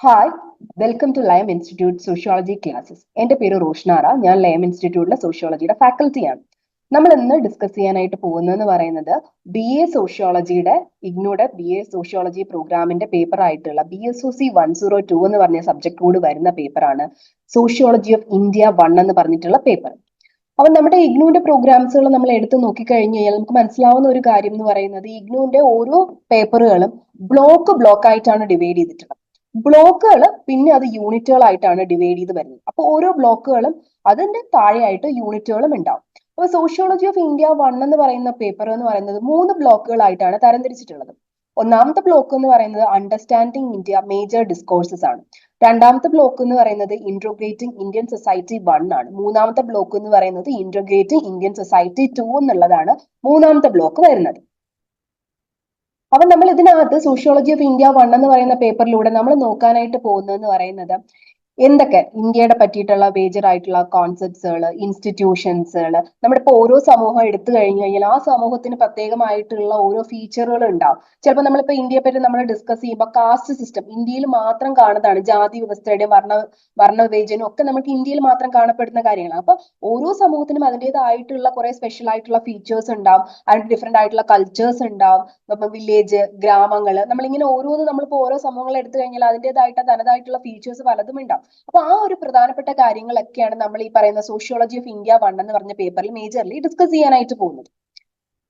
Hi welcome to Layam institute sociology classes എന്റെ പേര് റോഷ്നാറ. ഞാൻ ലയം ഇൻസ്റ്റിറ്റ്യൂട്ടിലെ സോഷ്യോളജിയുടെ ഫാക്കൽറ്റിയാണ് നമ്മൾ ഇന്ന് ഡിസ്കസ് ചെയ്യാനായിട്ട് പോകുന്നതെന്ന് പറയുന്നത് ബി എ സോഷ്യോളജിയുടെ ഇഗ്നോയുടെ ബി എ സോഷ്യോളജി പ്രോഗ്രാമിന്റെ പേപ്പർ ആയിട്ടുള്ള B S O C one zero two എന്ന് പറഞ്ഞ സബ്ജക്ട് കൂടി വരുന്ന പേപ്പറാണ് സോഷ്യോളജി ഓഫ് ഇന്ത്യ വൺ എന്ന് പറഞ്ഞിട്ടുള്ള പേപ്പർ അപ്പൊ നമ്മുടെ ഇഗ്നുവിന്റെ പ്രോഗ്രാംസുകൾ നമ്മൾ എടുത്തു നോക്കിക്കഴിഞ്ഞു കഴിഞ്ഞാൽ നമുക്ക് മനസ്സിലാവുന്ന ഒരു കാര്യം എന്ന് പറയുന്നത് ഇഗ്നുവിന്റെ ഓരോ പേപ്പറുകളും ബ്ലോക്ക് ബ്ലോക്ക് ആയിട്ടാണ് ഡിവൈഡ് ചെയ്തിട്ടുള്ളത്. ബ്ലോക്കുകൾ പിന്നെ അത് യൂണിറ്റുകളായിട്ടാണ് ഡിവൈഡ് ചെയ്ത് വരുന്നത്. അപ്പൊ ഓരോ ബ്ലോക്കുകളും അതിന്റെ താഴെയായിട്ട് യൂണിറ്റുകളും ഉണ്ടാവും. അപ്പൊ സോഷ്യോളജി ഓഫ് ഇന്ത്യ വൺ എന്ന് പറയുന്ന പേപ്പർ എന്ന് പറയുന്നത് മൂന്ന് ബ്ലോക്കുകളായിട്ടാണ് തരംതിരിച്ചിട്ടുള്ളത്. ഒന്നാമത്തെ ബ്ലോക്ക് എന്ന് പറയുന്നത് അണ്ടർസ്റ്റാൻഡിങ് ഇന്ത്യ മേജർ ഡിസ്കോഴ്സസ് ആണ്. രണ്ടാമത്തെ ബ്ലോക്ക് എന്ന് പറയുന്നത് ഇൻട്രോഗ്രേറ്റിംഗ് ഇന്ത്യൻ സൊസൈറ്റി വൺ ആണ്. മൂന്നാമത്തെ ബ്ലോക്ക് എന്ന് പറയുന്നത് ഇൻട്രോഗ്രേറ്റിംഗ് ഇന്ത്യൻ സൊസൈറ്റി ടു എന്നുള്ളതാണ് മൂന്നാമത്തെ ബ്ലോക്ക് വരുന്നത്. അപ്പൊ നമ്മൾ ഇതിനകത്ത് സോഷ്യോളജി ഓഫ് ഇന്ത്യ വൺ എന്ന് പറയുന്ന പേപ്പറിലൂടെ നമ്മൾ നോക്കാനായിട്ട് പോകുന്നതെന്ന് പറയുന്നത് എന്തൊക്കെ ഇന്ത്യയുടെ പറ്റിയിട്ടുള്ള മേജർ ആയിട്ടുള്ള കോൺസെപ്റ്റ്സുകൾ ഇൻസ്റ്റിറ്റ്യൂഷൻസുകൾ നമ്മുടെ ഇപ്പോൾ ഓരോ സമൂഹം എടുത്തു കഴിഞ്ഞു കഴിഞ്ഞാൽ ആ സമൂഹത്തിന് പ്രത്യേകമായിട്ടുള്ള ഓരോ ഫീച്ചറുകൾ ഉണ്ടാവും. ചിലപ്പോൾ നമ്മളിപ്പോൾ ഇന്ത്യയെ പറ്റി നമ്മൾ ഡിസ്കസ് ചെയ്യുമ്പോൾ കാസ്റ്റ് സിസ്റ്റം ഇന്ത്യയിൽ മാത്രം കാണുന്നതാണ് ജാതി വ്യവസ്ഥയുടെയും വർണ വർണവിവേചനം ഒക്കെ നമുക്ക് ഇന്ത്യയിൽ മാത്രം കാണപ്പെടുന്ന കാര്യങ്ങളാണ്. അപ്പൊ ഓരോ സമൂഹത്തിനും അതിന്റെതായിട്ടുള്ള കുറെ സ്പെഷ്യൽ ആയിട്ടുള്ള ഫീച്ചേഴ്സ് ഉണ്ടാവും. അതിന് ഡിഫറെന്റ് ആയിട്ടുള്ള കൾച്ചേഴ്സ് ഉണ്ടാവും. ഇപ്പം വില്ലേജ് ഗ്രാമങ്ങൾ നമ്മളിങ്ങനെ ഓരോന്ന് നമ്മളിപ്പോൾ ഓരോ സമൂഹങ്ങൾ എടുത്തു കഴിഞ്ഞാൽ അതിന്റെതായിട്ട് തനതായിട്ടുള്ള ഫീച്ചേഴ്സ് പലതും ഉണ്ടാവും. അപ്പൊ ആ ഒരു പ്രധാനപ്പെട്ട കാര്യങ്ങളൊക്കെയാണ് നമ്മൾ ഈ പറയുന്ന സോഷ്യോളജി ഓഫ് ഇന്ത്യ വൺ എന്ന് പറഞ്ഞ പേപ്പറിൽ മേജർലി ഡിസ്കസ് ചെയ്യാനായിട്ട് പോകുന്നത്.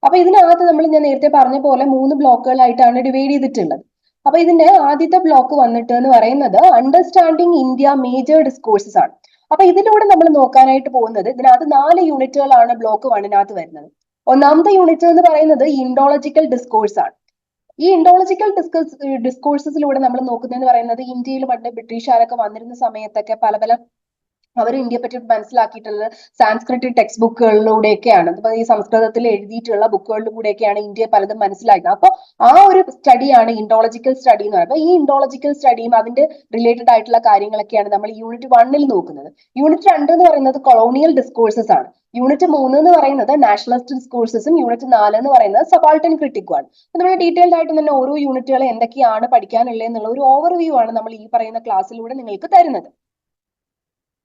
അപ്പൊ ഇതിനകത്ത് നമ്മൾ ഞാൻ നേരത്തെ പറഞ്ഞ പോലെ മൂന്ന് ബ്ലോക്കുകളായിട്ടാണ് ഡിവൈഡ് ചെയ്തിട്ടുള്ളത്. അപ്പൊ ഇതിന്റെ ആദ്യത്തെ ബ്ലോക്ക് വന്നിട്ട് എന്ന് പറയുന്നത് അണ്ടർസ്റ്റാൻഡിങ് ഇന്ത്യ മേജർ ഡിസ്കോഴ്സസ് ആണ്. അപ്പൊ ഇതിലൂടെ നമ്മൾ നോക്കാനായിട്ട് പോകുന്നത് ഇതിനകത്ത് നാല് യൂണിറ്റുകളാണ് ബ്ലോക്ക് വണ്ണിനകത്ത് വരുന്നത്. ഒന്നാമത്തെ യൂണിറ്റ് എന്ന് പറയുന്നത് ഇൻഡോളജിക്കൽ ഡിസ്കോഴ്സ് ആണ്. ഈ ഇൻഡോളജിക്കൽ ഡിസ്കസ് ഡിസ്കോഴ്സസിലൂടെ നമ്മൾ നോക്കുന്നതെന്ന് പറയുന്നത് ഇന്ത്യയിൽ പണ്ട് ബ്രിട്ടീഷുകാരൊക്കെ വന്നിരുന്ന സമയത്തൊക്കെ പല പല അവർ ഇന്ത്യയെ പറ്റി മനസ്സിലാക്കിയിട്ടുള്ളത് സാൻസ്ക്രിറ്റ് ടെക്സ്റ്റ് ബുക്കുകളിലൂടെയൊക്കെയാണ് അപ്പൊ ഈ സംസ്കൃതത്തിൽ എഴുതിയിട്ടുള്ള ബുക്കുകളിലൂടെയൊക്കെയാണ് ഇന്ത്യയെ പലതും മനസ്സിലാക്കുന്നത്. അപ്പൊ ആ ഒരു സ്റ്റഡിയാണ് ഇൻഡോളജിക്കൽ സ്റ്റഡി എന്ന് പറയുന്നത്. ഈ ഇൻഡോളജിക്കൽ സ്റ്റഡിയും അതിന്റെ റിലേറ്റഡ് ആയിട്ടുള്ള കാര്യങ്ങളൊക്കെയാണ് നമ്മൾ യൂണിറ്റ് വണ്ണിൽ നോക്കുന്നത്. യൂണിറ്റ് രണ്ട് എന്ന് പറയുന്നത് കൊളോണിയൽ ഡിസ്കോഴ്സസ് ആണ്. യൂണിറ്റ് മൂന്ന് എന്ന് പറയുന്നത് നാഷണലിസ്റ്റ് ഡിസ്കോഴ്സസും യൂണിറ്റ് നാല് എന്ന് പറയുന്നത് സബാൾട്ടൻ ക്രിട്ടിക്കും ആണ്. നമ്മൾ ഡീറ്റെയിൽഡ് ആയിട്ട് തന്നെ ഓരോ യൂണിറ്റുകൾ എന്തൊക്കെയാണ് പഠിക്കാനുള്ളത് എന്നുള്ള ഒരു ഓവർവ്യൂ ആണ് നമ്മൾ ഈ പറയുന്ന ക്ലാസ്സിലൂടെ നിങ്ങൾക്ക് തരുന്നത്.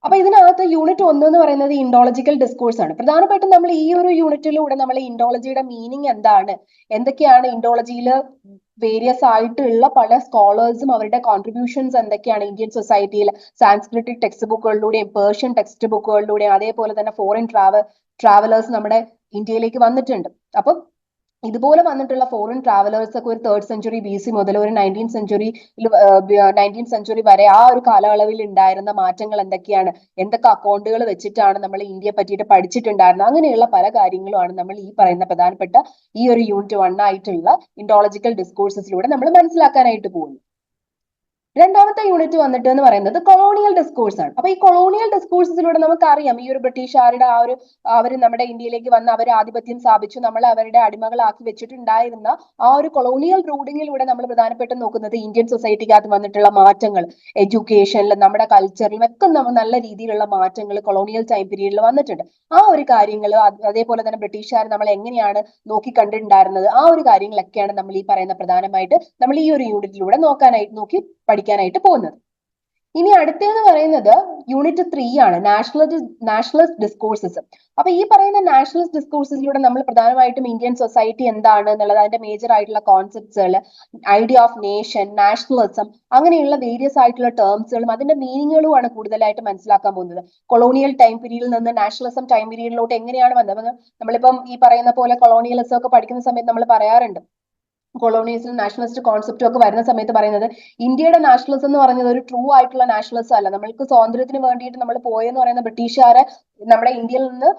അപ്പൊ ഇതിനകത്ത് യൂണിറ്റ് ഒന്ന് എന്ന് പറയുന്നത് ഇൻഡോളജിക്കൽ ഡിസ്കോഴ്സ് ആണ്. പ്രധാനമായിട്ടും നമ്മൾ ഈ ഒരു യൂണിറ്റിലൂടെ നമ്മൾ ഇൻഡോളജിയുടെ മീനിങ് എന്താണ്? എന്തൊക്കെയാണ് ഇൻഡോളജിയിൽ വേരിയസ് ആയിട്ടുള്ള പല സ്കോളേഴ്സും അവരുടെ കോൺട്രിബ്യൂഷൻസ് എന്തൊക്കെയാണ് ഇന്ത്യൻ സൊസൈറ്റിയിൽ സാൻസ്ക്രിറ്റിക് ടെക്സ്റ്റ് ബുക്കുകളിലൂടെയും പേർഷ്യൻ ടെക്സ്റ്റ് ബുക്കുകളിലൂടെയും അതേപോലെ തന്നെ ഫോറിൻ ട്രാവൽ ട്രാവലേഴ്സ് നമ്മുടെ ഇന്ത്യയിലേക്ക് വന്നിട്ടുണ്ട്. അപ്പം ഇതുപോലെ വന്നിട്ടുള്ള ഫോറിൻ ട്രാവലേഴ്സ് ഒക്കെ ഒരു തേർഡ് സെഞ്ചുറി ബി സി മുതൽ ഒരു നയന്റീൻ സെഞ്ചുറി നയന്റീൻ സെഞ്ചുറി വരെ ആ ഒരു കാലയളവിൽ ഉണ്ടായിരുന്ന മാറ്റങ്ങൾ എന്തൊക്കെയാണ്? എന്തൊക്കെ അക്കൗണ്ടുകൾ വെച്ചിട്ടാണ് നമ്മൾ ഇന്ത്യയെ പറ്റിയിട്ട് പഠിച്ചിട്ടുണ്ടായിരുന്നത്? അങ്ങനെയുള്ള പല കാര്യങ്ങളുമാണ് നമ്മൾ ഈ പറയുന്ന പ്രധാനപ്പെട്ട ഈ ഒരു യൂണിറ്റ് വൺ ആയിട്ടുള്ള ഇൻഡോളജിക്കൽ ഡിസ്കോഴ്സസിലൂടെ നമ്മൾ മനസ്സിലാക്കാനായിട്ട് പോകുന്നു രണ്ടാമത്തെ യൂണിറ്റ് വന്നിട്ട് എന്ന് പറയുന്നത് കൊളോണിയൽ ഡിസ്കോഴ്സ് ആണ്. അപ്പൊ ഈ കൊളോണിയൽ ഡിസ്കോഴ്സിലൂടെ നമുക്ക് അറിയാം ഈ ഒരു ബ്രിട്ടീഷുകാരുടെ ആ ഒരു അവർ നമ്മുടെ ഇന്ത്യയിലേക്ക് വന്ന് അവർ ആധിപത്യം സ്ഥാപിച്ചു നമ്മൾ അവരുടെ അടിമകളാക്കി വെച്ചിട്ടുണ്ടായിരുന്ന ആ ഒരു കൊളോണിയൽ റൂഡിങ്ങിലൂടെ നമ്മൾ പ്രധാനപ്പെട്ട് നോക്കുന്നത് ഇന്ത്യൻ സൊസൈറ്റിക്കകത്ത് വന്നിട്ടുള്ള മാറ്റങ്ങൾ എഡ്യൂക്കേഷനിൽ നമ്മുടെ കൾച്ചറിലും ഒക്കെ നമ്മൾ നല്ല രീതിയിലുള്ള മാറ്റങ്ങൾ കൊളോണിയൽ ടൈം പീരീഡിൽ വന്നിട്ടുണ്ട്. ആ ഒരു കാര്യങ്ങൾ അതേപോലെ തന്നെ ബ്രിട്ടീഷുകാർ നമ്മൾ എങ്ങനെയാണ് നോക്കി കണ്ടിട്ടുണ്ടായിരുന്നത് ആ ഒരു കാര്യങ്ങളൊക്കെയാണ് നമ്മൾ ഈ പറയുന്ന പ്രധാനമായിട്ട് നമ്മൾ ഈ ഒരു യൂണിറ്റിലൂടെ നോക്കാനായിട്ട് നോക്കി പഠിക്കാനായിട്ട് പോകുന്നത്. ഇനി അടുത്തതെന്ന് പറയുന്നത് യൂണിറ്റ് ത്രീ ആണ് നാഷണൽ നാഷണലിസ്റ്റ് ഡിസ്കോഴ്സസ് അപ്പൊ ഈ പറയുന്ന നാഷണലിസ്റ്റ് ഡിസ്കോഴ്സസിലൂടെ നമ്മൾ പ്രധാനമായിട്ടും ഇന്ത്യൻ സൊസൈറ്റി എന്താണ് എന്നുള്ളത് അതിന്റെ മേജർ ആയിട്ടുള്ള കോൺസെപ്റ്റ്സുകൾ ഐഡിയ ഓഫ് നേഷൻ നാഷണലിസം അങ്ങനെയുള്ള വേരിയസ് ആയിട്ടുള്ള ടേംസുകളും അതിന്റെ മീനിങ്ങുകളുമാണ് കൂടുതലായിട്ട് മനസ്സിലാക്കാൻ പോകുന്നത്. കൊളോണിയൽ ടൈം പീരീഡിൽ നിന്ന് നാഷണലിസം ടൈം പീരീഡിലോട്ട് എങ്ങനെയാണ് വന്നത്? നമ്മളിപ്പം ഈ പറയുന്ന പോലെ കൊളോണിയലിസം ഒക്കെ പഠിക്കുന്ന സമയത്ത് നമ്മൾ പറയാറുണ്ട് കൊളോണിയലിസം നാഷണലിസ്റ്റ് കോൺസെപ്റ്റും ഒക്കെ വരുന്ന സമയത്ത് പറയുന്നത് ഇന്ത്യയുടെ നാഷണലിസം എന്ന് പറയുന്നത് ഒരു ട്രൂ ആയിട്ടുള്ള നാഷണലിസം അല്ല. നമ്മൾക്ക് സ്വാതന്ത്ര്യത്തിന് വേണ്ടിയിട്ട് നമ്മൾ പോയെന്ന് പറയുന്ന ബ്രിട്ടീഷുകാരെ നമ്മുടെ ഇന്ത്യയിൽ നിന്ന്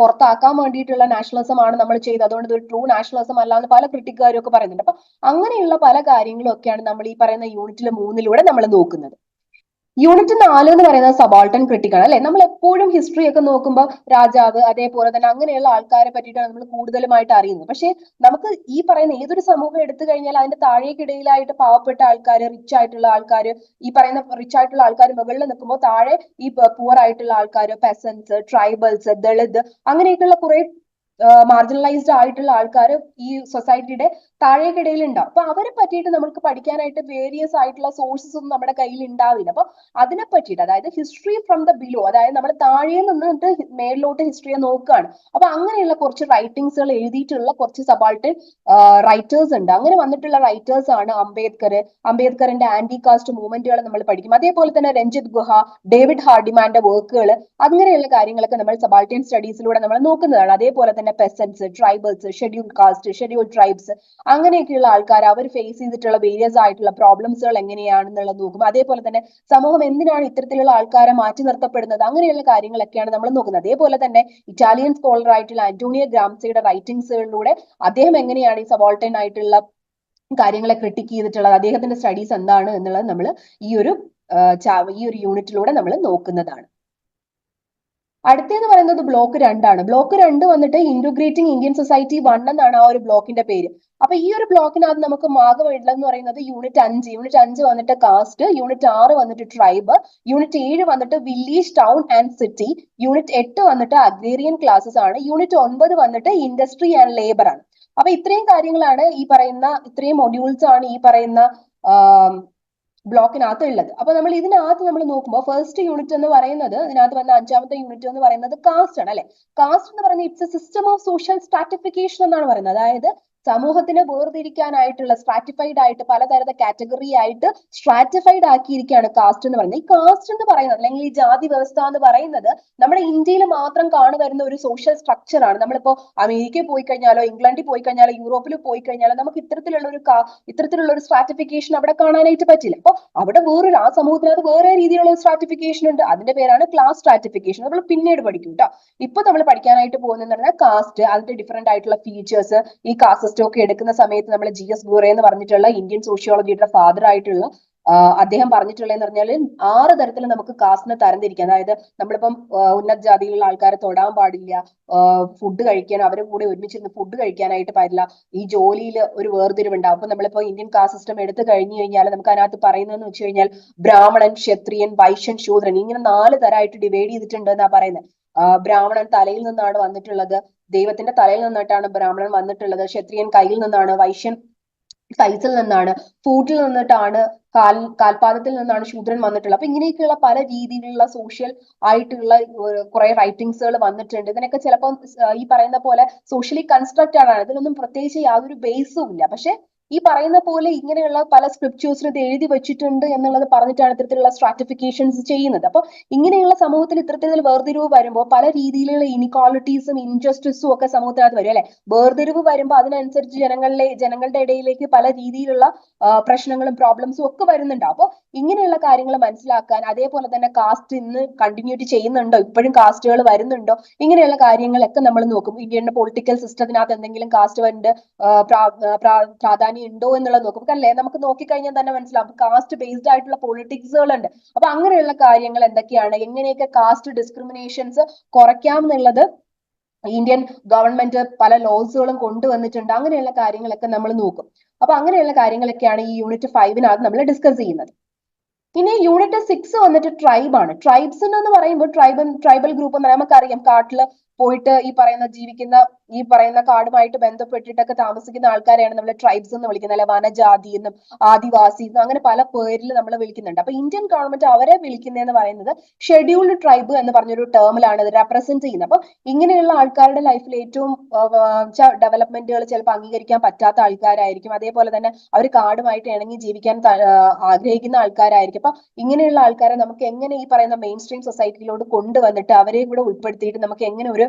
പുറത്താക്കാൻ വേണ്ടിയിട്ടുള്ള നാഷണലിസം ആണ് നമ്മൾ ചെയ്തത്. അതുകൊണ്ട് ഇതൊരു ട്രൂ നാഷണലിസം അല്ല എന്ന് പല ക്രിട്ടിക്കുകാരും ഒക്കെ പറയുന്നുണ്ട്. അപ്പൊ അങ്ങനെയുള്ള പല കാര്യങ്ങളും ഒക്കെയാണ് നമ്മൾ ഈ പറയുന്ന യൂണിറ്റിലെ മൂന്നിലൂടെ നമ്മൾ നോക്കുന്നത്. യൂണിറ്റ് നാല് എന്ന് പറയുന്നത് സബാൾട്ടൺ ക്രിട്ടിക് ആണ് അല്ലെ? നമ്മൾ എപ്പോഴും ഹിസ്റ്ററി ഒക്കെ നോക്കുമ്പോൾ രാജാവ് അതേപോലെ തന്നെ അങ്ങനെയുള്ള ആൾക്കാരെ പറ്റിയിട്ടാണ് നമ്മൾ കൂടുതലുമായിട്ട് അറിയുന്നത്. പക്ഷെ നമുക്ക് ഈ പറയുന്ന ഏതൊരു സമൂഹം എടുത്തു കഴിഞ്ഞാൽ അതിന്റെ താഴേക്കിടയിലായിട്ട് പാവപ്പെട്ട ആൾക്കാർ റിച്ച് ആയിട്ടുള്ള ആൾക്കാർ ഈ പറയുന്ന റിച്ച് ആയിട്ടുള്ള ആൾക്കാർ മുകളിൽ നിൽക്കുമ്പോൾ താഴെ ഈ പുവർ ആയിട്ടുള്ള ആൾക്കാർ പെസൻസ് ട്രൈബൽസ് ദളിത് അങ്ങനെയൊക്കെയുള്ള കുറെ മാർജിനലൈസ്ഡ് ആയിട്ടുള്ള ആൾക്കാർ ഈ സൊസൈറ്റിയുടെ താഴേക്കിടയിൽ ഉണ്ടാവും അപ്പൊ അവരെ പറ്റിയിട്ട് നമുക്ക് പഠിക്കാനായിട്ട് വേരിയസ് ആയിട്ടുള്ള സോഴ്സസ് ഒന്നും നമ്മുടെ കയ്യിൽ ഉണ്ടാവില്ല. അപ്പൊ അതിനെ പറ്റിയിട്ട് അതായത് ഹിസ്റ്ററി ഫ്രം ദ ബിലോ അതായത് നമ്മൾ താഴെ നിന്നിട്ട് മേളിലോട്ട് ഹിസ്റ്ററിയെ നോക്കുകയാണ്. അപ്പൊ അങ്ങനെയുള്ള കുറച്ച് റൈറ്റിംഗ്സുകൾ എഴുതിയിട്ടുള്ള കുറച്ച് സബാൾട്ട് റൈറ്റേഴ്സ് ഉണ്ട്. അങ്ങനെ വന്നിട്ടുള്ള റൈറ്റേഴ്സ് ആണ് അംബേദ്കർ. അംബേദ്കറിന്റെ ആന്റി കാസ്റ്റ് മൂവ്മെന്റുകൾ നമ്മൾ പഠിക്കും. അതേപോലെ തന്നെ രഞ്ജിത് ഗുഹ ഡേവിഡ് ഹാർഡിമാന്റെ വർക്കുകൾ അങ്ങനെയുള്ള കാര്യങ്ങളൊക്കെ നമ്മൾ സബാൾട്ടിയൻ സ്റ്റഡീസിലൂടെ നമ്മൾ നോക്കുന്നതാണ്. അതേപോലെ തന്നെ peasants tribals schedule caste schedule tribes അങ്ങനെയൊക്കെയുള്ള ആൾക്കാർ അവർ ഫേസ് ചെയ്തിട്ടുള്ള വേരിയസ് ആയിട്ടുള്ള പ്രോബ്ലംസുകൾ എങ്ങനെയാണെന്നുള്ളത് നോക്കും. അതേപോലെ തന്നെ സമൂഹം എന്തിനാണ് ഇത്തരത്തിലുള്ള ആൾക്കാരെ മാറ്റി നിർത്തപ്പെടുന്നത്? അങ്ങനെയുള്ള കാര്യങ്ങളൊക്കെയാണ് നമ്മൾ നോക്കുന്നത്. അതേപോലെ തന്നെ ഇറ്റാലിയൻ സ്കോളർ ആയിട്ടുള്ള ആന്റോണിയ ഗ്രാംസിയുടെ റൈറ്റിംഗ്സുകളിലൂടെ അദ്ദേഹം എങ്ങനെയാണ് ഈ സബോൾട്ടൻ ആയിട്ടുള്ള കാര്യങ്ങളെ ക്രിട്ടിക് ചെയ്തിട്ടുള്ളത്? അദ്ദേഹത്തിന്റെ സ്റ്റഡീസ് എന്താണ് എന്നുള്ളത് നമ്മൾ ഈ ഒരു ഈ ഒരു യൂണിറ്റിലൂടെ നമ്മൾ നോക്കുന്നതാണ്. അടുത്തേന്ന് പറയുന്നത് ബ്ലോക്ക് രണ്ടാണ് ബ്ലോക്ക് രണ്ട് വന്നിട്ട് ഇന്റഗ്രേറ്റിംഗ് ഇന്ത്യൻ സൊസൈറ്റി വൺ എന്നാണ് ആ ഒരു ബ്ലോക്കിന്റെ പേര്. അപ്പൊ ഈ ഒരു ബ്ലോക്കിനകത്ത് നമുക്ക് ഭാഗമായിട്ടുള്ളതെന്ന് പറയുന്നത് യൂണിറ്റ് അഞ്ച്. യൂണിറ്റ് അഞ്ച് വന്നിട്ട് കാസ്റ്റ് യൂണിറ്റ് ആറ് വന്നിട്ട് ട്രൈബ് യൂണിറ്റ് ഏഴ് വന്നിട്ട് village town and city unit എട്ട് വന്നിട്ട് അഗ്രേറിയൻ ക്ലാസസ് ആണ് യൂണിറ്റ് ഒൻപത് വന്നിട്ട് ഇൻഡസ്ട്രി ആൻഡ് ലേബർ ആണ്. അപ്പൊ ഇത്രയും കാര്യങ്ങളാണ് ഈ പറയുന്ന ഇത്രയും മൊഡ്യൂൾസ് ആണ് ഈ പറയുന്ന ബ്ലോക്കിനകത്ത് ഉള്ളത്. അപ്പൊ നമ്മൾ ഇതിനകത്ത് നമ്മൾ നോക്കുമ്പോൾ ഫസ്റ്റ് യൂണിറ്റ് എന്ന് പറയുന്നത് ഇതിനകത്ത് വന്ന അഞ്ചാമത്തെ യൂണിറ്റ് എന്ന് പറയുന്നത് കാസ്റ്റ് ആണ് അല്ലെ? കാസ്റ്റ് എന്ന് പറയുന്നത് it's a system of social stratification എന്നാണ് പറയുന്നത്. അതായത് സമൂഹത്തിനെ വേർതിരിക്കാനായിട്ടുള്ള സ്ട്രാറ്റിഫൈഡ് ആയിട്ട് പലതരത്തെ കാറ്റഗറി ആയിട്ട് സ്ട്രാറ്റിഫൈഡ് ആക്കിയിരിക്കുകയാണ് കാസ്റ്റ് എന്ന് പറയുന്നത്. ഈ കാസ്റ്റ് എന്ന് പറയുന്നത് അല്ലെങ്കിൽ ഈ ജാതി വ്യവസ്ഥ എന്ന് പറയുന്നത് നമ്മുടെ ഇന്ത്യയിൽ മാത്രം കാണുവരുന്ന ഒരു സോഷ്യൽ സ്ട്രക്ചർ ആണ്. നമ്മളിപ്പോ അമേരിക്കയിൽ പോയി കഴിഞ്ഞാലോ ഇംഗ്ലണ്ടിൽ പോയി കഴിഞ്ഞാലോ യൂറോപ്പിൽ പോയി കഴിഞ്ഞാലോ നമുക്ക് ഇത്തരത്തിലുള്ള ഒരു ഇത്തരത്തിലുള്ള ഒരു സ്ട്രാറ്റിഫിക്കേഷൻ അവിടെ കാണാനായിട്ട് പറ്റില്ല. അപ്പൊ അവിടെ വേറൊരു ആ സമൂഹത്തിനകത്ത് വേറെ രീതിയിലുള്ള സ്ട്രാറ്റിഫിക്കേഷൻ ഉണ്ട്. അതിന്റെ പേരാണ് ക്ലാസ് സ്ട്രാറ്റിഫിക്കേഷൻ നമ്മൾ പിന്നീട് പഠിക്കും കേട്ടോ ഇപ്പൊ നമ്മൾ പഠിക്കാനായിട്ട് പോകുന്നതെന്ന് പറഞ്ഞാൽ കാസ്റ്റ് അതിന്റെ ഡിഫറെന്റ് ആയിട്ടുള്ള ഫീച്ചേഴ്സ് ഈ കാസ്റ്റ് സ്റ്റോക്ക് എടുക്കുന്ന സമയത്ത് നമ്മൾ ജി എസ് ഗോറെ എന്ന് പറഞ്ഞിട്ടുള്ള ഇന്ത്യൻ സോഷ്യോളജിയുടെ ഫാദർ ആയിട്ടുള്ള അദ്ദേഹം പറഞ്ഞിട്ടുള്ളതെന്ന് പറഞ്ഞാൽ ആറ് തരത്തിൽ നമുക്ക് കാസ്റ്റിനെ തരംതിരിക്കാം. അതായത് നമ്മളിപ്പം ഉന്നത ജാതിയിലുള്ള ആൾക്കാരെ തൊടാൻ പാടില്ല ഫുഡ് കഴിക്കാൻ അവരെ കൂടെ ഒരുമിച്ചിരുന്ന് ഫുഡ് കഴിക്കാനായിട്ട് പാടില്ല ഈ ജോലിയിൽ ഒരു വേർതിരിവുണ്ടാവും. അപ്പൊ നമ്മളിപ്പോ ഇന്ത്യൻ കാസ്റ്റ് സിസ്റ്റം എടുത്തു കഴിഞ്ഞു കഴിഞ്ഞാൽ നമുക്ക് അതിനകത്ത് പറയുന്നതെന്ന് വെച്ച് കഴിഞ്ഞാൽ ബ്രാഹ്മണൻ ക്ഷത്രിയൻ വൈശ്യൻ ശൂദ്രൻ ഇങ്ങനെ നാല് തരമായിട്ട് ഡിവൈഡ് ചെയ്തിട്ടുണ്ട് എന്നാ പറയുന്നത് ബ്രാഹ്മണൻ തലയിൽ നിന്നാണ് വന്നിട്ടുള്ളത് ദൈവത്തിന്റെ തലയിൽ നിന്നിട്ടാണ് ബ്രാഹ്മണൻ വന്നിട്ടുള്ളത് ക്ഷത്രിയൻ കയ്യിൽ നിന്നാണ് വൈശ്യൻ സൈസിൽ നിന്നാണ് ഫൂട്ടിൽ നിന്നിട്ടാണ് കാൽ കാൽപാദത്തിൽ നിന്നാണ് ശൂദ്രൻ വന്നിട്ടുള്ളത്. അപ്പൊ ഇങ്ങനെയൊക്കെയുള്ള പല രീതിയിലുള്ള സോഷ്യൽ ആയിട്ടുള്ള കുറെ റൈറ്റിംഗ്സുകൾ വന്നിട്ടുണ്ട്. ഇതിനൊക്കെ ചിലപ്പോൾ ഈ പറയുന്ന പോലെ സോഷ്യലി കൺസ്ട്രക്റ്റഡ് ആണ്. ഇതിനൊന്നും പ്രത്യേകിച്ച് യാതൊരു ബേസും ഇല്ല. പക്ഷെ ഈ പറയുന്ന പോലെ ഇങ്ങനെയുള്ള പല സ്ക്രിപ്റ്റേഴ്സിൽ ഇത് എഴുതി വെച്ചിട്ടുണ്ട് എന്നുള്ളത് പറഞ്ഞിട്ടാണ് ഇത്തരത്തിലുള്ള സ്ട്രാറ്റിഫിക്കേഷൻസ് ചെയ്യുന്നത്. അപ്പൊ ഇങ്ങനെയുള്ള സമൂഹത്തിൽ ഇത്തരത്തിൽ വേർതിരിവ് വരുമ്പോൾ പല രീതിയിലുള്ള ഇനിക്വാളിറ്റീസും ഇൻജസ്റ്റിസും ഒക്കെ സമൂഹത്തിനകത്ത് വരും അല്ലെ? വേർതിരിവ് വരുമ്പോൾ അതിനനുസരിച്ച് ജനങ്ങളിലെ ജനങ്ങളുടെ ഇടയിലേക്ക് പല രീതിയിലുള്ള പ്രശ്നങ്ങളും പ്രോബ്ലംസും ഒക്കെ വരുന്നുണ്ട്. അപ്പോൾ ഇങ്ങനെയുള്ള കാര്യങ്ങൾ മനസ്സിലാക്കാൻ അതേപോലെ തന്നെ കാസ്റ്റ് ഇന്ന് കണ്ടിന്യൂറ്റി ചെയ്യുന്നുണ്ടോ? ഇപ്പോഴും കാസ്റ്റുകൾ വരുന്നുണ്ടോ? ഇങ്ങനെയുള്ള കാര്യങ്ങളൊക്കെ നമ്മൾ നോക്കും. ഇന്ത്യയുടെ പൊളിറ്റിക്കൽ സിസ്റ്റത്തിനകത്ത് എന്തെങ്കിലും കാസ്റ്റ് വരുന്നുണ്ട് പ്രാധാന്യം ഉണ്ടോ എന്നുള്ളത് നോക്കും. അല്ലേ നമുക്ക് നോക്കിക്കഴിഞ്ഞാൽ തന്നെ മനസ്സിലാവും. കാസ്റ്റ് ബേസ്ഡ് ആയിട്ടുള്ള പൊളിറ്റിക്സുകൾ ഉണ്ട് അപ്പൊ അങ്ങനെയുള്ള കാര്യങ്ങൾ എന്തൊക്കെയാണ്? എങ്ങനെയൊക്കെ കാസ്റ്റ് ഡിസ്ക്രിമിനേഷൻസ് കുറയ്ക്കാം എന്നുള്ളത് ഇന്ത്യൻ ഗവൺമെന്റ് പല ലോസുകളും കൊണ്ടുവന്നിട്ടുണ്ട്. അങ്ങനെയുള്ള കാര്യങ്ങളൊക്കെ നമ്മൾ നോക്കും. അപ്പൊ അങ്ങനെയുള്ള കാര്യങ്ങളൊക്കെയാണ് ഈ യൂണിറ്റ് ഫൈവിനകത്ത് നമ്മൾ ഡിസ്കസ് ചെയ്യുന്നത്. ഇനി യൂണിറ്റ് സിക്സ് വന്നിട്ട് ട്രൈബ് ആണ്. ട്രൈബ്സ് എന്ന് പറയുമ്പോൾ ട്രൈബൽ ട്രൈബൽ ഗ്രൂപ്പ് നമുക്കറിയാം. കാട്ടിൽ പോയിട്ട് ഈ പറയുന്ന ജീവിക്കുന്ന ഈ പറയുന്ന കാടുമായിട്ട് ബന്ധപ്പെട്ടിട്ടൊക്കെ താമസിക്കുന്ന ആൾക്കാരെയാണ് നമ്മൾ ട്രൈബ്സ് എന്ന് വിളിക്കുന്നത് അല്ലെ വനജാതി എന്നും ആദിവാസി എന്നും അങ്ങനെ പല പേരിൽ നമ്മൾ വിളിക്കുന്നുണ്ട്. അപ്പൊ ഇന്ത്യൻ ഗവൺമെന്റ് അവരെ വിളിക്കുന്നതെന്ന് പറയുന്നത് ഷെഡ്യൂൾഡ് ട്രൈബ് എന്ന് പറഞ്ഞൊരു ടേമിലാണ് ഇത് റെപ്രസെന്റ് ചെയ്യുന്നത്. അപ്പൊ ഇങ്ങനെയുള്ള ആൾക്കാരുടെ ലൈഫിൽ ഏറ്റവും ഡെവലപ്മെന്റുകൾ ചിലപ്പോൾ അംഗീകരിക്കാൻ പറ്റാത്ത ആൾക്കാരായിരിക്കും. അതേപോലെ തന്നെ അവർ കാടുമായിട്ട് ഇണങ്ങി ജീവിക്കാൻ ആഗ്രഹിക്കുന്ന ആൾക്കാരായിരിക്കും. അപ്പൊ ഇങ്ങനെയുള്ള ആൾക്കാരെ നമുക്ക് എങ്ങനെ ഈ പറയുന്ന മെയിൻ സ്ട്രീം സൊസൈറ്റിയിലോട് കൊണ്ടുവന്നിട്ട് അവരെ കൂടെ ഉൾപ്പെടുത്തിയിട്ട് നമുക്ക് എങ്ങനെ ഒരു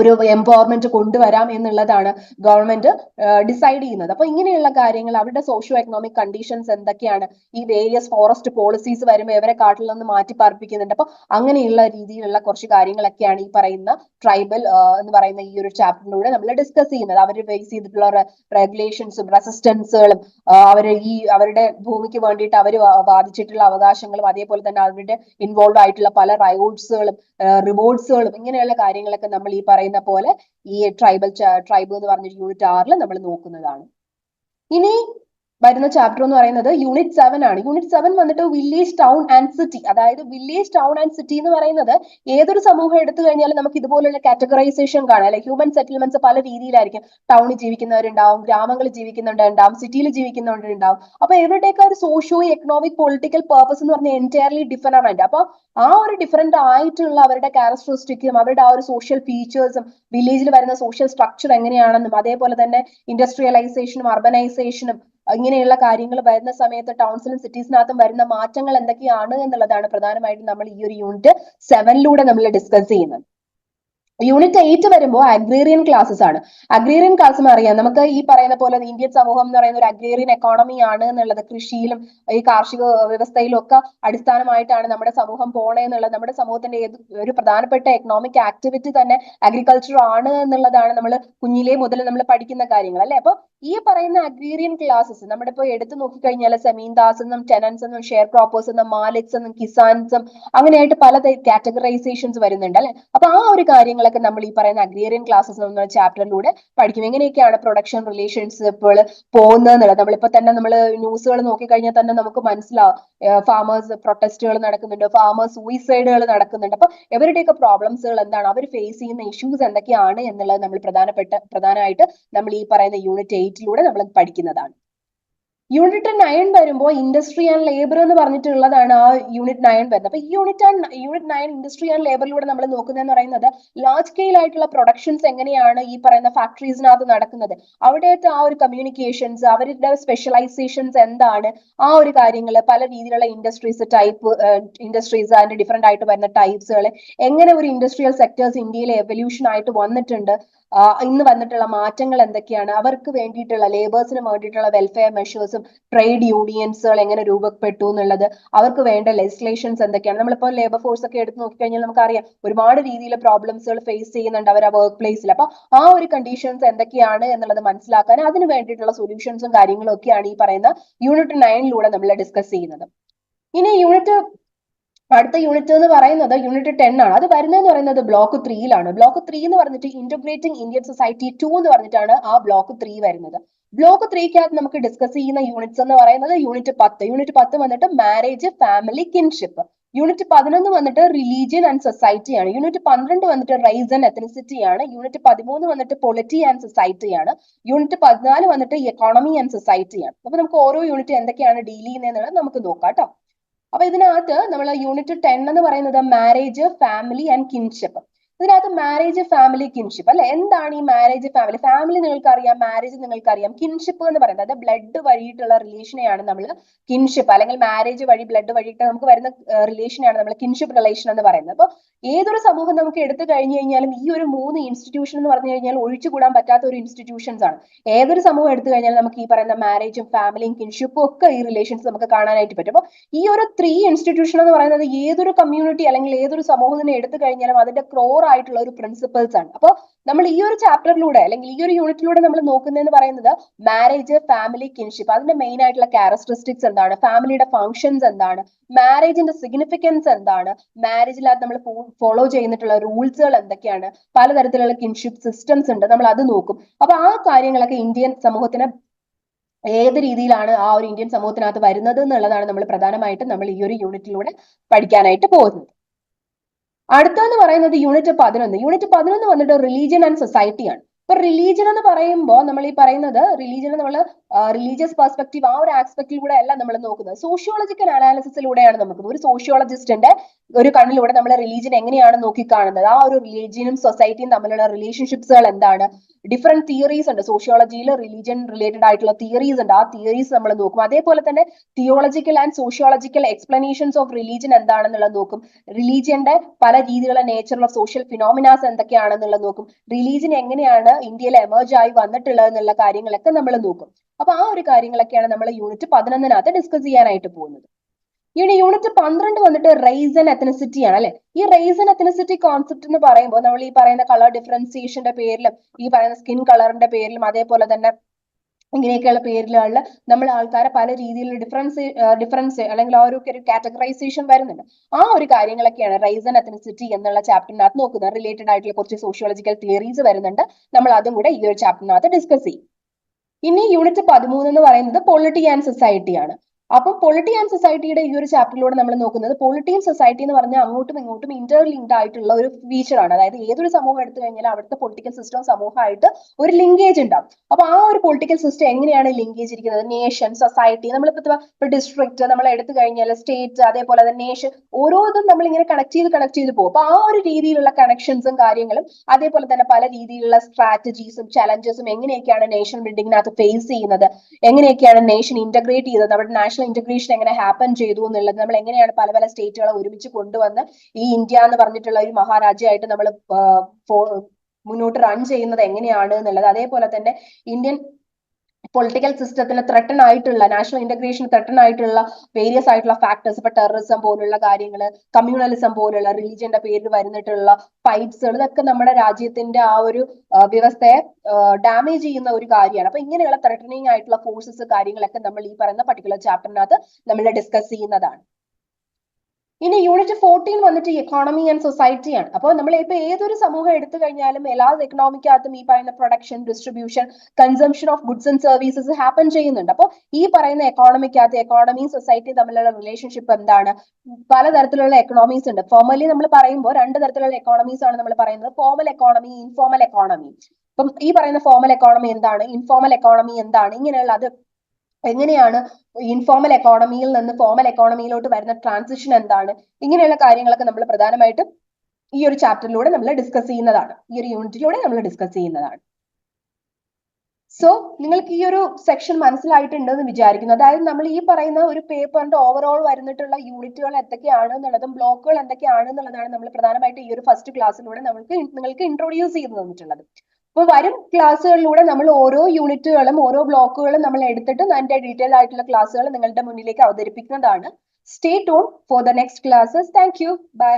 ഒരു എംപവർമെന്റ് കൊണ്ടുവരാം എന്നുള്ളതാണ് ഗവൺമെന്റ് ഡിസൈഡ് ചെയ്യുന്നത്. അപ്പൊ ഇങ്ങനെയുള്ള കാര്യങ്ങൾ അവരുടെ സോഷ്യോ എക്കണോമിക് കണ്ടീഷൻസ് എന്തൊക്കെയാണ്? ഈ വേരിയസ് ഫോറസ്റ്റ് പോളിസീസ് വരുമ്പോൾ ഇവരെ കാട്ടിൽ നിന്ന് മാറ്റി പാർപ്പിക്കുന്നുണ്ട്? അപ്പൊ അങ്ങനെയുള്ള രീതിയിലുള്ള കുറച്ച് കാര്യങ്ങളൊക്കെയാണ് ഈ പറയുന്ന ട്രൈബൽ എന്ന് പറയുന്ന ഈ ഒരു ചാപ്റ്ററിലൂടെ നമ്മൾ ഡിസ്കസ് ചെയ്യുന്നത്. അവർ ഫേസ് ചെയ്തിട്ടുള്ള റെഗുലേഷൻസും റെസിസ്റ്റൻസുകളും അവർ ഈ അവരുടെ ഭൂമിക്ക് വേണ്ടിയിട്ട് അവർ വാദിച്ചിട്ടുള്ള അവകാശങ്ങളും അതേപോലെ തന്നെ അവരുടെ ഇൻവോൾവ് ആയിട്ടുള്ള പല റയോട്സുകളും റിവോർട്സുകളും ഇങ്ങനെയുള്ള കാര്യങ്ങളൊക്കെ നമ്മൾ ഈ പറയുന്ന പോലെ ഈ ട്രൈബൽ ട്രൈബ് എന്ന് പറഞ്ഞ യൂണിറ്റ് ആറിൽ നമ്മൾ നോക്കുന്നതാണ്. ഇനി വരുന്ന ചാപ്റ്റർ എന്ന് പറയുന്നത് യൂണിറ്റ് സെവൻ ആണ്. യൂണിറ്റ് സെവൻ വന്നിട്ട് വില്ലേജ് ടൗൺ ആൻഡ് സിറ്റി അതായത് വില്ലേജ് ടൗൺ ആൻഡ് സിറ്റി എന്ന് പറയുന്നത് ഏതൊരു സമൂഹം എടുത്തു കഴിഞ്ഞാലും നമുക്ക് ഇതുപോലുള്ള കാറ്റഗറൈസേഷൻ കാണാം. അല്ലെ ഹ്യൂമൻ സെറ്റിൽമെന്റ്സ് പല രീതിയിലായിരിക്കും. ടൗണിൽ ജീവിക്കുന്നവരുണ്ടാവും ഗ്രാമങ്ങളിൽ ജീവിക്കുന്നുണ്ടാവും സിറ്റിയിൽ ജീവിക്കുന്നവരുണ്ടാവും. അപ്പൊ ഇവരുടെയൊക്കെ ഒരു സോഷ്യോ എക്കണോമിക് പൊളിറ്റിക്കൽ പേർപ്പസ് എന്ന് പറഞ്ഞാൽ എന്റയർലി ഡിഫറെന്റ് അപ്പൊ ആ ഒരു ഡിഫറെന്റ് ആയിട്ടുള്ള അവരുടെ ക്യാരക്ടറിസ്റ്റിക്കും അവരുടെ ആ ഒരു സോഷ്യൽ ഫീച്ചേഴ്സും വില്ലേജിൽ വരുന്ന സോഷ്യൽ സ്ട്രക്ചർ എങ്ങനെയാണെന്നും അതേപോലെ തന്നെ ഇൻഡസ്ട്രിയലൈസേഷനും അർബനൈസേഷനും ഇങ്ങനെയുള്ള കാര്യങ്ങൾ വരുന്ന സമയത്ത് ടൗൺസിലും സിറ്റീസിനകത്തും വരുന്ന മാറ്റങ്ങൾ എന്തൊക്കെയാണ് എന്നുള്ളതാണ് പ്രധാനമായിട്ടും നമ്മൾ ഈ ഒരു യൂണിറ്റ് സെവനിലൂടെ നമ്മൾ ഡിസ്കസ് ചെയ്യുന്നത്. യൂണിറ്റ് എയ്റ്റ് വരുമ്പോൾ അഗ്രീറിയൻ ക്ലാസ്സസ് ആണ്. അഗ്രീറിയൻ ക്ലാസ് അറിയാം നമുക്ക് ഈ പറയുന്ന പോലെ ഇന്ത്യൻ സമൂഹം എന്ന് പറയുന്ന ഒരു അഗ്രീറിയൻ എക്കോണമി ആണ് എന്നുള്ളത് കൃഷിയിലും ഈ കാർഷിക വ്യവസ്ഥയിലും ഒക്കെ അടിസ്ഥാനമായിട്ടാണ് നമ്മുടെ സമൂഹം പോണേ എന്നുള്ളത്. നമ്മുടെ സമൂഹത്തിന്റെ ഏത് ഒരു പ്രധാനപ്പെട്ട എക്കണോമിക് ആക്ടിവിറ്റി തന്നെ അഗ്രികൾച്ചർ ആണ് എന്നുള്ളതാണ് നമ്മൾ കുഞ്ഞിലേ മുതൽ നമ്മൾ പഠിക്കുന്ന കാര്യങ്ങൾ അല്ലെ? അപ്പൊ ഈ പറയുന്ന അഗ്രീറിയൻ ക്ലാസ്സസ് നമ്മുടെ ഇപ്പോൾ എടുത്തു നോക്കിക്കഴിഞ്ഞാൽ സെമീൻദാസ് എന്നും ടെനൻസ് എന്നും ഷെയർ ക്രോപ്പേഴ്സ് എന്നും മാലിക്സ് എന്നും കിസാൻസും അങ്ങനെയായിട്ട് പല കാറ്റഗറൈസേഷൻസ് വരുന്നുണ്ട് അല്ലെ? അപ്പൊ ആ ഒരു കാര്യങ്ങളൊക്കെ നമ്മൾ ഈ പറയുന്ന അഗ്രേറിയൻ ക്ലാസ്സസ് എന്ന ചാപ്റ്ററിലൂടെ പഠിക്കും. എങ്ങനെയൊക്കെയാണ് പ്രൊഡക്ഷൻ റിലേഷൻസ് ഇപ്പോൾ പോകുന്നത് നമ്മളിപ്പോ തന്നെ നമ്മൾ ന്യൂസുകൾ നോക്കിക്കഴിഞ്ഞാൽ തന്നെ നമുക്ക് മനസ്സിലാവും. ഫാമേഴ്സ് പ്രൊട്ടസ്റ്റുകൾ നടക്കുന്നുണ്ട് ഫാമേഴ്സ് സൂയിസൈഡുകൾ നടക്കുന്നുണ്ട്. അപ്പൊ ഇവരുടെയൊക്കെ പ്രോബ്ലംസുകൾ എന്താണ്? അവർ ഫേസ് ചെയ്യുന്ന ഇഷ്യൂസ് എന്തൊക്കെയാണ് എന്നുള്ളത് നമ്മൾ പ്രധാനപ്പെട്ട പ്രധാനമായിട്ട് നമ്മൾ ഈ പറയുന്ന യൂണിറ്റ് എയ്റ്റിലൂടെ നമ്മൾ പഠിക്കുന്നതാണ്. യൂണിറ്റ് നയൻ വരുമ്പോൾ ഇൻഡസ്ട്രി ആൻഡ് ലേബർ എന്ന് പറഞ്ഞിട്ടുള്ളതാണ് ആ യൂണിറ്റ് നയൻ വരുന്നത്. അപ്പൊ unit and unit nine industry and ലേബറിലൂടെ നമ്മൾ നോക്കുന്നതെന്ന് പറയുന്നത് ലാർജ് സ്കെയിൽ ആയിട്ടുള്ള പ്രൊഡക്ഷൻസ് എങ്ങനെയാണ് ഈ പറയുന്ന ഫാക്ടറീസിനകത്ത് നടക്കുന്നത്? അവിടെയൊക്കെ ആ ഒരു കമ്മ്യൂണിക്കേഷൻസ് അവരുടെ സ്പെഷ്യലൈസേഷൻസ് എന്താണ്? ആ ഒരു കാര്യങ്ങൾ പല രീതിയിലുള്ള ഇൻഡസ്ട്രീസ് ടൈപ്പ് ഇൻഡസ്ട്രീസ് അതിന്റെ ഡിഫറെന്റ് ആയിട്ട് വരുന്ന ടൈപ്സുകൾ എങ്ങനെ ഒരു ഇൻഡസ്ട്രിയൽ സെക്ടേഴ്സ് ഇന്ത്യയിൽ എവല്യൂഷൻ ആയിട്ട് വന്നിട്ടുണ്ട് ഇന്ന് വന്നിട്ടുള്ള മാറ്റങ്ങൾ എന്തൊക്കെയാണ്? അവർക്ക് വേണ്ടിയിട്ടുള്ള ലേബേഴ്സിന് വേണ്ടിയിട്ടുള്ള വെൽഫെയർ മെഷേഴ്സും ട്രേഡ് യൂണിയൻസുകൾ എങ്ങനെ രൂപപ്പെട്ടു എന്നുള്ളത് അവർക്ക് വേണ്ട ലെജിസ്ലേഷൻസ് എന്തൊക്കെയാണ്? നമ്മളിപ്പോൾ ലേബർ ഫോഴ്സ് ഒക്കെ എടുത്ത് നോക്കിക്കഴിഞ്ഞാൽ നമുക്കറിയാം ഒരുപാട് രീതിയിലെ പ്രോബ്ലംസുകൾ ഫേസ് ചെയ്യുന്നുണ്ട് അവർ ആ വർക്ക് പ്ലേസിൽ അപ്പൊ ആ ഒരു കണ്ടീഷൻസ് എന്തൊക്കെയാണ് എന്നുള്ളത് മനസ്സിലാക്കാൻ അതിന് വേണ്ടിയിട്ടുള്ള സൊല്യൂഷൻസും കാര്യങ്ങളും ഒക്കെയാണ് ഈ പറയുന്ന യൂണിറ്റ് നയനിലൂടെ നമ്മൾ ഡിസ്കസ് ചെയ്യുന്നത്. ഇനി യൂണിറ്റ് അടുത്ത യൂണിറ്റ് എന്ന് പറയുന്നത് യൂണിറ്റ് ടെൻ ആണ്. അത് വരുന്നതെന്ന് പറയുന്നത് ബ്ലോക്ക് ത്രീയിലാണ് ബ്ലോക്ക് ത്രീ എന്ന് പറഞ്ഞിട്ട് ഇന്റഗ്രേറ്റിംഗ് ഇന്ത്യൻ സൊസൈറ്റി ടു എന്ന് പറഞ്ഞിട്ടാണ് ആ ബ്ലോക്ക് ത്രീ വരുന്നത്. ബ്ലോക്ക് ത്രീക്കകത്ത് നമുക്ക് ഡിസ്കസ് ചെയ്യുന്ന യൂണിറ്റ്സ് എന്ന് പറയുന്നത് യൂണിറ്റ് പത്ത്. യൂണിറ്റ് പത്ത് വന്നിട്ട് മാരേജ് ഫാമിലി കിൻഷിപ്പ് യൂണിറ്റ് പതിനൊന്ന് വന്നിട്ട് റിലീജിയൻ ആൻഡ് സൊസൈറ്റി ആണ്. യൂണിറ്റ് പന്ത്രണ്ട് വന്നിട്ട് റൈസ് ആൻഡ് എത്തനിസിറ്റി ആണ്. യൂണിറ്റ് പതിമൂന്ന് വന്നിട്ട് പൊളിറ്റി ആൻഡ് സൊസൈറ്റി ആണ്. യൂണിറ്റ് പതിനാല് വന്നിട്ട് എക്കോണമി ആൻഡ് സൊസൈറ്റി ആണ്. അപ്പൊ നമുക്ക് ഓരോ യൂണിറ്റ് എന്തൊക്കെയാണ് ഡീൽ ചെയ്യുന്നത് നമുക്ക് നോക്കാം കേട്ടോ അപ്പൊ ഇതിനകത്ത് നമ്മൾ യൂണിറ്റ് ടെൻ എന്ന് പറയുന്നത് മാരേജ് ഫാമിലി ആൻഡ് കിൻഷിപ്പ് ഇതിനകത്ത് മാരേജ് ഫാമിലി കിൻഷിപ്പ് അല്ലെ? എന്താണ് ഈ മാരേജ് ഫാമിലി ഫാമിലി നിങ്ങൾക്ക് അറിയാം മാരേജ് നിങ്ങൾക്ക് അറിയാം കിൻഷിപ്പ് എന്ന് പറയുന്നത് അതായത് ബ്ലഡ് വഴിയിട്ടുള്ള റിലേഷനെയാണ് നമ്മൾ കിൻഷിപ്പ് അല്ലെങ്കിൽ മാരേജ് വഴി ബ്ലഡ് വഴിയിട്ട് നമുക്ക് വരുന്ന റിലേഷനെയാണ് നമ്മൾ കിൻഷിപ്പ് റിലേഷൻ എന്ന് പറയുന്നത്. അപ്പോൾ ഏതൊരു സമൂഹം നമുക്ക് എടുത്തു കഴിഞ്ഞു കഴിഞ്ഞാലും ഈ ഒരു മൂന്ന് ഇൻസ്റ്റിറ്റ്യൂഷൻ എന്ന് പറഞ്ഞു കഴിഞ്ഞാൽ ഒഴിച്ചുകൂടാൻ പറ്റാത്ത ഒരു ഇൻസ്റ്റിറ്റ്യൂഷൻസ് ആണ്. ഏതൊരു സമൂഹം എടുത്തു കഴിഞ്ഞാൽ നമുക്ക് ഈ പറയുന്ന മാരേജും ഫാമിലിയും കിൻഷിപ്പും ഒക്കെ ഈ റിലേഷൻസ് നമുക്ക് കാണാനായിട്ട് പറ്റും. അപ്പോൾ ഈ ഒരു ത്രീ ഇൻസ്റ്റിറ്റ്യൂഷൻ എന്ന് പറയുന്നത് ഏതൊരു കമ്മ്യൂണിറ്റി അല്ലെങ്കിൽ ഏതൊരു സമൂഹത്തിനെ എടുത്തു കഴിഞ്ഞാലും അതിന്റെ ക്രോർ ആയിട്ടുള്ള ഒരു പ്രിൻസിപ്പിൾസ് ആണ്. അപ്പോൾ നമ്മൾ ഈ ഒരു ചാപ്റ്ററിലൂടെ അല്ലെങ്കിൽ ഈ ഒരു യൂണിറ്റിലൂടെ നമ്മൾ നോക്കുന്നതെന്ന് പറയുന്നത് മാരേജ് ഫാമിലി കിൻഷിപ്പ് അതിന്റെ മെയിൻ ആയിട്ടുള്ള ക്യാരക്ടറിസ്റ്റിക്സ് എന്താണ്? ഫാമിലിയുടെ ഫങ്ഷൻസ് എന്താണ്? മാരേജിന്റെ സിഗ്നിഫിക്കൻസ് എന്താണ്? മാരേജിനകത്ത് നമ്മൾ ഫോളോ ചെയ്യുന്നിട്ടുള്ള റൂൾസുകൾ എന്തൊക്കെയാണ്? പലതരത്തിലുള്ള കിൻഷിപ്പ് സിസ്റ്റംസ് ഉണ്ട്. നമ്മൾ അത് നോക്കും. അപ്പൊ ആ കാര്യങ്ങളൊക്കെ ഇന്ത്യൻ സമൂഹത്തിന് ഏത് രീതിയിലാണ് ആ ഒരു ഇന്ത്യൻ സമൂഹത്തിനകത്ത് വരുന്നത് എന്നുള്ളതാണ് നമ്മൾ പ്രധാനമായിട്ടും നമ്മൾ ഈ ഒരു യൂണിറ്റിലൂടെ പഠിക്കാനായിട്ട് പോകുന്നത്. അടുത്തെന്ന് പറയുന്നത് യൂണിറ്റ് പതിനൊന്ന്. യൂണിറ്റ് പതിനൊന്ന് വന്നിട്ട് റിലീജിയൻ ആൻഡ് സൊസൈറ്റി ഇപ്പൊ റിലീജിയൻ എന്ന് പറയുമ്പോൾ നമ്മൾ ഈ പറയുന്നത് റിലീജിയൻ നമ്മൾ റിലീജിയസ് പെർസ്പെക്റ്റീവ് ആ ഒരു ആസ്പെക്റ്റിലൂടെ അല്ല നമ്മൾ നോക്കുന്നത്. സോഷ്യോളജിക്കൽ അനാലിസിസിലൂടെയാണ് നമുക്ക് ഒരു സോഷ്യോളജിസ്റ്റിന്റെ ഒരു കണ്ണിലൂടെ നമ്മൾ റിലീജിയൻ എങ്ങനെയാണ് നോക്കിക്കാണുന്നത്? ആ ഒരു റിലീജിയനും സൊസൈറ്റിയും തമ്മിലുള്ള റിലേഷൻഷിപ്സുകൾ എന്താണ്? ഡിഫറെന്റ് തിയറീസ് ഉണ്ട്. സോഷ്യോളജിയിൽ റിലീജിയൻ റിലേറ്റഡ് ആയിട്ടുള്ള തിയറീസ് ഉണ്ട്. ആ തിയറീസ് നമ്മൾ നോക്കും. അതേപോലെ തന്നെ theological and sociological explanations of religion എന്താണെന്നുള്ളത് നോക്കും. റിലീജിയന്റെ പല രീതിയിലുള്ള ഓഫ് സോഷ്യൽ ഫിനോമിനാസ് എന്തൊക്കെയാണെന്നുള്ളത് നോക്കും. റിലീജിയൻ എങ്ങനെയാണ് ഇന്ത്യയിൽ എമേർജ് ആയി വന്നിട്ടുള്ളത് എന്നുള്ള കാര്യങ്ങളൊക്കെ നമ്മൾ നോക്കും. അപ്പൊ ആ ഒരു കാര്യങ്ങളൊക്കെയാണ് നമ്മൾ യൂണിറ്റ് പതിനൊന്നിനകത്ത് ഡിസ്കസ് ചെയ്യാനായിട്ട് പോകുന്നത്. ഇനി യൂണിറ്റ് പന്ത്രണ്ട് വന്നിട്ട് റൈസൺ ആൻഡ് എത്തനിസിറ്റി ആണ് അല്ലെ? ഈ റൈസൺ ആൻഡ് കോൺസെപ്റ്റ് എന്ന് പറയുമ്പോൾ നമ്മൾ ഈ പറയുന്ന കളർ ഡിഫറൻസിയേഷന്റെ പേരിലും ഈ പറയുന്ന സ്കിൻ കളറിന്റെ പേരിലും അതേപോലെ തന്നെ ഇങ്ങനെയൊക്കെയുള്ള പേരിലുള്ള നമ്മൾ ആൾക്കാരെ പല രീതിയിലുള്ള ഡിഫറൻസ് ഡിഫറൻസ് അല്ലെങ്കിൽ ആ ഒരു കാറ്റഗറൈസേഷൻ വരുന്നുണ്ട്. ആ ഒരു കാര്യങ്ങളൊക്കെയാണ് റൈസ് ആൻഡ് എത്തനിസിറ്റി എന്നുള്ള ചാപ്റ്ററിനകത്ത് നോക്കുന്നത്. റിലേറ്റഡ് ആയിട്ടുള്ള കുറച്ച് സോഷ്യോളജിക്കൽ തിയറീസ് വരുന്നുണ്ട്. നമ്മൾ അതും കൂടെ ഈ ഒരു ചാപ്റ്ററിനകത്ത് ഡിസ്കസ് ചെയ്യും. ഇനി യൂണിറ്റ് പതിമൂന്ന് എന്ന് പറയുന്നത് പൊളിറ്റി ആൻഡ് സൊസൈറ്റി ആണ്. അപ്പൊ പൊളിറ്റി ആൻഡ് സൊസൈറ്റിയുടെ ഈ ഒരു ചാപ്റ്ററിലൂടെ നമ്മൾ നോക്കുന്നത് പൊളിറ്റി ആൻഡ് സൊസൈറ്റി എന്ന് പറഞ്ഞാൽ അങ്ങോട്ടും ഇങ്ങോട്ടും ഇന്റർ ലിങ്ക്ഡ് ആയിട്ടുള്ള ഒരു ഫീച്ചർ ആണ്. അതായത് ഏതൊരു സമൂഹം എടുത്തു കഴിഞ്ഞാൽ അവിടുത്തെ പൊളിറ്റിക്കൽ സിസ്റ്റം സമൂഹമായിട്ട് ഒരു ലിങ്കേജ് ഉണ്ടാവും. അപ്പൊ ആ ഒരു പൊളിറ്റിക്കൽ സിസ്റ്റം എങ്ങനെയാണ് ലിങ്കേജ് ഇരിക്കുന്നത്? നേഷൻ സൊസൈറ്റി നമ്മളിപ്പോ ഇപ്പൊ ഡിസ്ട്രിക്ട് നമ്മൾ എടുത്തു കഴിഞ്ഞാൽ സ്റ്റേറ്റ് അതേപോലെ തന്നെ നേഷൻ ഓരോന്നും നമ്മൾ ഇങ്ങനെ കണക്ട് ചെയ്ത് കണക്ട് ചെയ്ത് പോകും. അപ്പൊ ആ ഒരു രീതിയിലുള്ള കണക്ഷൻസും കാര്യങ്ങളും അതേപോലെ തന്നെ പല രീതിയിലുള്ള സ്ട്രാറ്റജീസും ചലഞ്ചസും എങ്ങനെയൊക്കെയാണ് നേഷൻ ബിൽഡിങ്ങിനകത്ത് ഫേസ് ചെയ്യുന്നത്? എങ്ങനെയൊക്കെയാണ് നേഷൻ ഇന്റഗ്രേറ്റ് ചെയ്യുന്നത് നമ്മുടെ നാഷണൽ ഇന്റഗ്രേഷൻ എങ്ങനെ ഹാപ്പൻ ചെയ്തു എന്നുള്ളത് നമ്മൾ എങ്ങനെയാണ് പല പല സ്റ്റേറ്റുകളെ ഒരുമിച്ച് കൊണ്ടുവന്ന് ഈ ഇന്ത്യ എന്ന് പറഞ്ഞിട്ടുള്ള ഒരു മഹാരാജ്യമായിട്ട് നമ്മൾ മുന്നോട്ട് റൺ ചെയ്യുന്നത് എങ്ങനെയാണ് എന്നുള്ളത്. അതേപോലെ തന്നെ ഇന്ത്യൻ പൊളിറ്റിക്കൽ സിസ്റ്റത്തിന് ത്രട്ടൺ ആയിട്ടുള്ള നാഷണൽ ഇന്റഗ്രേഷൻ ത്രട്ടൺ ആയിട്ടുള്ള വേരിയസ് ആയിട്ടുള്ള ഫാക്ടേഴ്സ് ഇപ്പൊ ടെററിസം പോലുള്ള കാര്യങ്ങൾ കമ്മ്യൂണലിസം പോലുള്ള റിലീജിയന്റെ പേരിൽ വരുന്നിട്ടുള്ള ഫൈറ്റ്സുകൾ ഇതൊക്കെ നമ്മുടെ രാജ്യത്തിന്റെ ആ ഒരു വ്യവസ്ഥയെ ഡാമേജ് ചെയ്യുന്ന ഒരു കാര്യമാണ്. അപ്പൊ ഇങ്ങനെയുള്ള ത്രട്ടണിങ് ആയിട്ടുള്ള ഫോഴ്സസ് കാര്യങ്ങളൊക്കെ നമ്മൾ ഈ പറയുന്ന പർട്ടിക്കുലർ ചാപ്റ്ററിനകത്ത് നമ്മൾ ഡിസ്കസ് ചെയ്യുന്നതാണ്. ഇനി യൂണിറ്റ് ഫോർട്ടീൻ വന്നിട്ട് എക്കോണമി ആൻഡ് സൊസൈറ്റി ആണ്. അപ്പോൾ നമ്മൾ ഇപ്പൊ ഏതൊരു സമൂഹം എടുത്തു കഴിഞ്ഞാലും എല്ലാ എക്കണോമിക്കകത്തും ഈ പറയുന്ന production distribution consumption of goods and services happen ചെയ്യുന്നുണ്ട്. അപ്പോൾ ഈ പറയുന്ന എക്കോണമിക്കകത്ത് എക്കോണമി സൊസൈറ്റി തമ്മിലുള്ള റിലേഷൻഷിപ്പ് എന്താണ്? പലതരത്തിലുള്ള എക്കണോമീസ് ഉണ്ട്. ഫോർമലി നമ്മൾ പറയുമ്പോൾ രണ്ട് തരത്തിലുള്ള എക്കോണമീസ് ആണ് നമ്മൾ പറയുന്നത്. ഫോർമൽ എക്കോണമി ഇൻഫോർമൽ എക്കോണമി അപ്പം ഈ പറയുന്ന ഫോർമൽ എക്കോണമി എന്താണ്? ഇൻഫോർമൽ എക്കോണമി എന്താണ്? ഇങ്ങനെയുള്ള അത് എങ്ങനെയാണ് ഇൻഫോർമൽ എക്കോണമിയിൽ നിന്ന് ഫോർമൽ എക്കോണമിയിലോട്ട് വരുന്ന ട്രാൻസിഷൻ എന്താണ്? ഇങ്ങനെയുള്ള കാര്യങ്ങളൊക്കെ നമ്മൾ പ്രധാനമായിട്ടും ഈ ഒരു ചാപ്റ്ററിലൂടെ നമ്മൾ ഡിസ്കസ് ചെയ്യുന്നതാണ്. ഈ ഒരു യൂണിറ്റിലൂടെ നമ്മൾ ഡിസ്കസ് ചെയ്യുന്നതാണ്. സോ നിങ്ങൾക്ക് ഈ ഒരു സെക്ഷൻ മനസ്സിലായിട്ടുണ്ട് എന്ന് വിചാരിക്കുന്നു. അതായത് നമ്മൾ ഈ പറയുന്ന ഒരു പേപ്പറിന്റെ ഓവറോൾ വരുന്നിട്ടുള്ള യൂണിറ്റുകൾ എന്തൊക്കെയാണ് എന്നുള്ളതും ബ്ലോക്കുകൾ എന്തൊക്കെയാണ് എന്നുള്ളതാണ് നമ്മൾ പ്രധാനമായിട്ട് ഈ ഒരു ഫസ്റ്റ് ക്ലാസ്സിലൂടെ നമുക്ക് നിങ്ങൾക്ക് ഇൻട്രൊഡ്യൂസ് ചെയ്തു തന്നിട്ടുള്ളത്. അപ്പൊ വരും ക്ലാസ്സുകളിലൂടെ നമ്മൾ ഓരോ യൂണിറ്റുകളും ഓരോ ബ്ലോക്കുകളും നമ്മൾ എടുത്തിട്ട് അതിന്റെ ഡീറ്റെയിൽ ആയിട്ടുള്ള ക്ലാസ്സുകൾ നിങ്ങളുടെ മുന്നിലേക്ക് അവതരിപ്പിക്കുന്നതാണ്. Stay tune for the next classes thank you bye